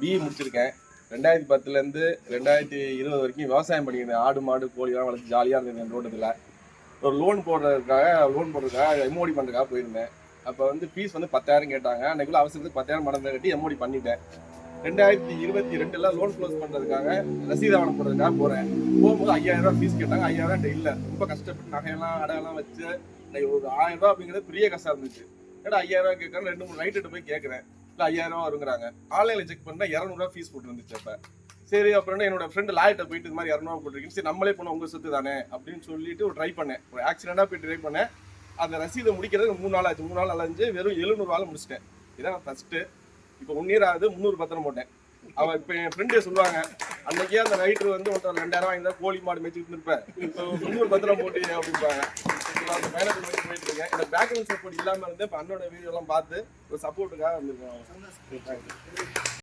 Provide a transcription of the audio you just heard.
BE முடிச்சிருக்கேன். ரெண்டாயிரத்தி பத்துலேருந்து ரெண்டாயிரத்தி இருபது வரைக்கும் விவசாயம் பண்ணியிருந்தேன் ஆடு மாடு கோழிலாம் வளர்த்து ஜாலியாக இருந்தது என் தோட்டத்தில் ஒரு லோன் போடுறதுக்காக லோன் போடுறதுக்காக எம்ஓடி பண்ணுறதுக்காக போயிருந்தேன். அப்போ வந்து ஃபீஸ் வந்து பத்தாயிரம் கேட்டாங்க. அன்னைக்குள்ள அவசரத்துக்கு பத்தாயிரம் மடந்தை கட்டி எம்ஓடி பண்ணிட்டேன். ரெண்டாயிரத்தி இருபத்தி ரெண்டுல லோன் க்ளோஸ் பண்ணுறதுக்காக ரசீது ஆவணம் போடுறதுக்காக போகிறேன் போகும்போது ஐயாயிரம் ரூபா ஃபீஸ் கேட்டாங்க. ஐயாயிரம் இல்லை. ரொம்ப கஷ்டப்பட்டு நகையெல்லாம் அடையெல்லாம் வச்சு ஒரு ஆயிரம் ரூபா அப்படிங்கிறது பெரிய கஷ்டம் இருந்துச்சு. ஏன்னா ஐயாயிரம் ரூபாய் கேட்கறேன் ரெண்டு மூணு நைட்டு போய் கேட்குறேன். இல்லை ஐயாயிரம் வருங்கிறாங்க. ஆன்லைனில் செக் பண்ணால் இரநூறுவா ஃபீஸ் போட்டுருந்துச்சு அப்போ. சரி அப்புறம் என்னோட ஃப்ரெண்டு லாயிட்ட போயிட்டு இது மாதிரி இரநூறுவா போட்டிருக்கீங்க சரி நம்மளே போனோம் உங்கள் சொத்து தானே? அப்படின்னு சொல்லிட்டு ஒரு ட்ரை பண்ணேன். ஒரு ஆக்சிடென்ட்டாக போய் ட்ரை பண்ணேன். அந்த ரசீதை முடிக்கிறதுக்கு மூணு நாள் ஆச்சு. மூணு நாள் அலைஞ்சு வெறும் எழுநூறுவாவில் முடிச்சிட்டேன். இதான் ஃபஸ்ட்டு இப்போ ஒன் இயர் ஆகுது. முந்நூறு பத்திரம் போட்டேன். அவன் இப்போ என் ஃப்ரெண்டே சொல்லுவாங்க அன்னைக்கே அந்த நைட்டு வந்து ஒருத்தர் ரெண்டாயிரம் வாங்கி தான் கோழி மாடு மேய்ச்சிட்டு இருப்பேன் இப்போ முந்நூறு பத்திரம் போட்டு அப்படிம்பாங்க. இப்போ அந்த மேனேஜ் பண்ணி போயிட்டு இருக்கேன். இந்த பேக்ரவுண்ட் சப்போர்ட் இல்லாமல் இருந்து இப்போ அண்ணோட வீடியோ எல்லாம் பார்த்து ஒரு சப்போர்ட்டுக்காக வந்திருக்கேன்.